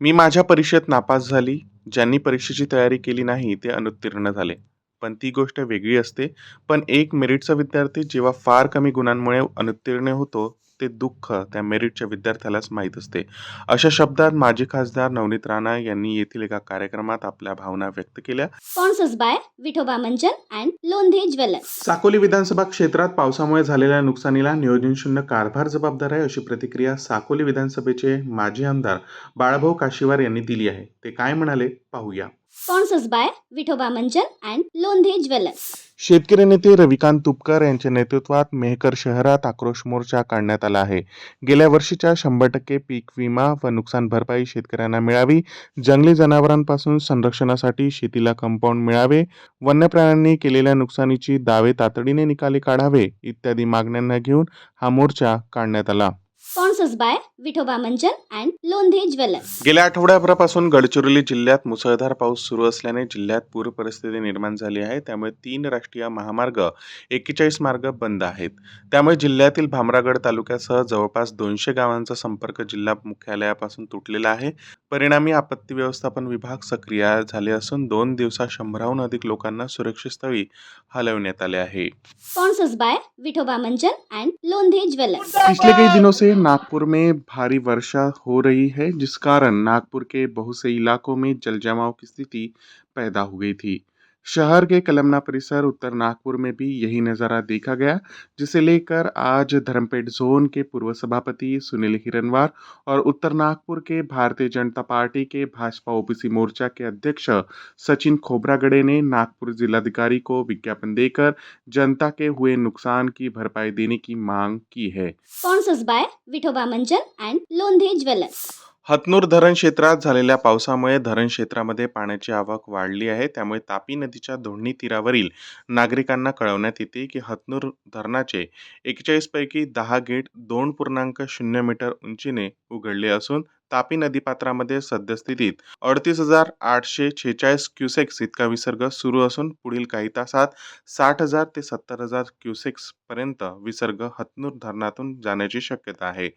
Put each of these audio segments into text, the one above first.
मी माझ्या परीक्षेत नापास झाली. ज्यांनी परीक्षेची तयारी केली नाही ते अनुत्तीर्ण झाले. पण ती गोष्ट वेगळी असते. पण एक मेरिटचा विद्यार्थी जेव्हा फार कमी गुणांमुळे अनुत्तीर्ण होतो ते दुःख त्या मेरिटच्या विद्यार्थ्यालाच माहीत असते. अशा शब्दात माजी खासदार नवनीत राणा यांनी येथील एका कार्यक्रमात आपल्या भावना व्यक्त केल्या. Manjan and Londhe Jewelers. Sakoli विधानसभा क्षेत्रात पावसामुळे झालेल्या नुकसानीला नियोजन शून्य कारभार जबाबदार आहे अशी प्रतिक्रिया साकोली विधानसभेचे माजी आमदार बाळाभाऊ काशीवार यांनी दिली आहे. ते काय म्हणाले पाहूया. Sponsors by Vithoba Manjan and Londhe jewellers. शेतकरी नेते रविकांत तुपकर यांच्या नेतृत्वात मेहकर शहरात आक्रोश मोर्चा काढण्यात आला आहे. गेल्या वर्षीच्या शंभर टक्के पीक विमा व नुकसान भरपाई शेतकऱ्यांना मिळावी जंगली जनावरांपासून संरक्षणासाठी शेतीला कंपाऊंड मिळावे वन्य प्राण्यांनी केलेल्या नुकसानीची दावे तातडीने निकाली काढावे इत्यादी मागण्यांना घेऊन हा मोर्चा काढण्यात आला. Sponsors by Vithoba Manjan and Londhe Jewelers. गेल्या आठवड्याभरापासून गडचिरोली जिल्ह्यात मुसळधार पाऊस सुरू असल्याने जिल्ह्यात पूर परिस्थिती निर्माण झाली आहे त्यामुळे तीन राष्ट्रीय महामार्ग एक्केचाळीस मार्ग बंद आहेत त्यामुळे जिल्ह्यातील भामरागड तालुक्यासह जवळपास दोनशे गावांचा संपर्क जिल्हा मुख्यालयापासून तुटलेला आहे परिणामी आपत्ती व्यवस्थापन विभाग सक्रिय झाले असून दोन दिवसात शंभराहून अधिक लोकांना सुरक्षित स्थळी हलवण्यात आले आहे Sponsors by Vithoba Manjan and Londhe Jewelers. पिछले कई दिनों से नागपुर में भारी वर्षा हो रही है जिस कारण नागपुर के बहुत से इलाकों में जल जमाव की स्थिति पैदा हो गई थी। शहर के कलमना परिसर उत्तर नागपुर में भी यही नज़ारा देखा गया, जिसे लेकर आज धर्मपेट जोन के पूर्व सभापति सुनील हिरनवार और उत्तर नागपुर के भारतीय जनता पार्टी के भाजपा ओबीसी मोर्चा के अध्यक्ष सचिन खोबरागड़े ने नागपुर जिलाधिकारी को विज्ञापन देकर जनता के हुए नुकसान की भरपाई देने की मांग की है Vithoba Manjan and Londhe Jewelers. Hatnur धरण क्षेत्रात झालेल्या पावसामुळे धरण क्षेत्रामध्ये पाण्याची आवक वाढली आहे. त्यामुळे तापी नदीच्या दोन्ही तीरावरील नागरिकांना कळवण्यात येते की हतनूर धरणाचे एकेचाळीसपैकी दहा गेट दोन पूर्णांक शून्य मीटर उंचीने उघडले असून तापी नदीपात्रामध्ये सद्यस्थितीत अडतीस हजार आठशे छेचाळीस क्युसेक्स इतका विसर्ग सुरू असून पुढील काही तासात साठ हजार ते सत्तर हजार क्युसेक्स पर्यंत विसर्ग हतनूर धरणातून जाण्याची शक्यता आहे.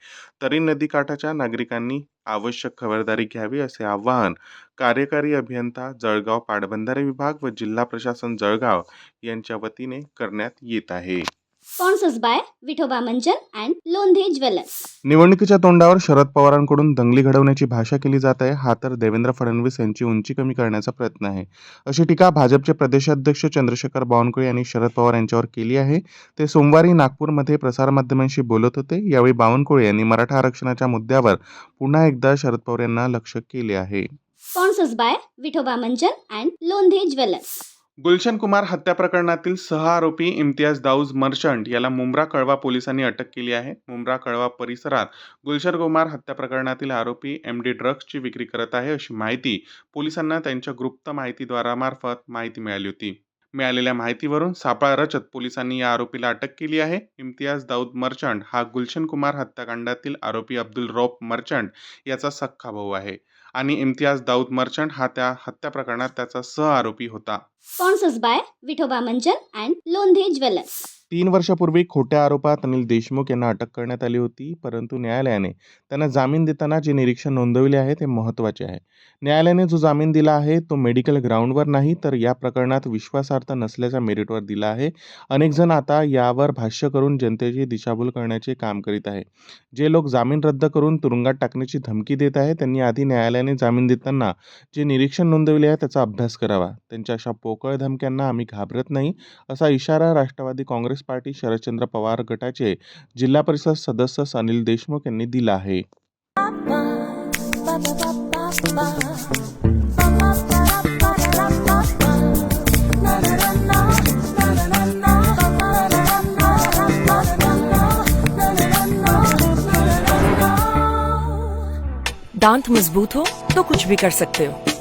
तरी नदीकाठाच्या नागरिकांनी आवश्यक खबरदारी घ्यावी असे आवाहन कार्यकारी अभियंता जळगाव पाटबंधारे विभाग व जिल्हा प्रशासन जळगाव यांच्या वतीने करण्यात येत आहे. Sponsors by Vithoba Manjan and Londhe Jewelers. निवडणुकीच्या तोंडावर शरद पवारांकडून दंगली घडवण्याची भाषा केली जात आहे. हा तर देवेंद्र फडणवीस यांची उंची कमी करण्याचा प्रयत्न आहे. अशी टीका भाजपचे प्रदेशाध्यक्ष चंद्रशेखर बावनकुळे यांनी शरद पवार यांच्यावर केली आहे. ते सोमवारी नागपूरमध्ये प्रसारमाध्यमांशी बोलत होते. यावेळी बावनकुळे यांनी मराठा आरक्षणाच्या मुद्द्यावर पुन्हा एकदा शरद पवार यांना लक्ष केले आहे. Sponsors by Vithoba Manjan and Londhe Jewelers. Gulshan Kumar हत्या प्रकरणातील सह आरोपी इम्तियाज दाऊज मर्चंट याला मुंब्रा कळवा पोलिसांनी अटक केली आहे. मुंब्रा कळवा परिसरात गुलशन कुमार हत्या प्रकरणातील आरोपी एम डी ड्रग्सची विक्री करत आहे अशी माहिती पोलिसांना त्यांच्या गुप्त माहितीद्वारा मार्फत माहिती मिळाली होती. मिळालेल्या माहितीवरून सापळा रचत पोलिसांनी या आरोपीला अटक केली आहे. इम्तियाज दाऊद मर्चंट हा गुलशन कुमार हत्याकांडातील आरोपी अब्दुल रौफ मर्चंट याचा सख्खा भाऊ आहे. आणि इम्तियाज दाऊद मर्चंट हा त्या हत्या प्रकरणात त्याचा सह आरोपी होता. Sponsors by Vithoba Manjan and Londhe jewellers तीन वर्षापूर्वी खोट्या आरोपात अनिल देशमुख यांना अटक करण्यात आली होती परंतु न्यायालयाने त्यांना जामीन देताना जे निरीक्षण नोंदवले आहे ते महत्त्वाचे आहे. न्यायालयाने जो जामीन दिला आहे तो मेडिकल ग्राउंडवर नाही तर या प्रकरणात विश्वासार्थ नसल्याच्या मेरिटवर दिला आहे. अनेक जण आता यावर भाष्य करून जनतेची दिशाभूल करण्याचे काम करीत आहे. जे लोक जामीन रद्द करून तुरुंगात टाकण्याची धमकी देत आहे त्यांनी आधी न्यायालयाने जामीन देताना जे निरीक्षण नोंदवले आहे त्याचा अभ्यास करावा. त्यांच्या अशा पोकळ धमक्यांना आम्ही घाबरत नाही असा इशारा राष्ट्रवादी काँग्रेस पार्टी शरदचंद्र पवार गटाचे जिल्हा परिषद सदस्य अनिल देशमुख यांनी दिला आहे. दांत मजबूत हो तो कुछ भी कर सकते हो।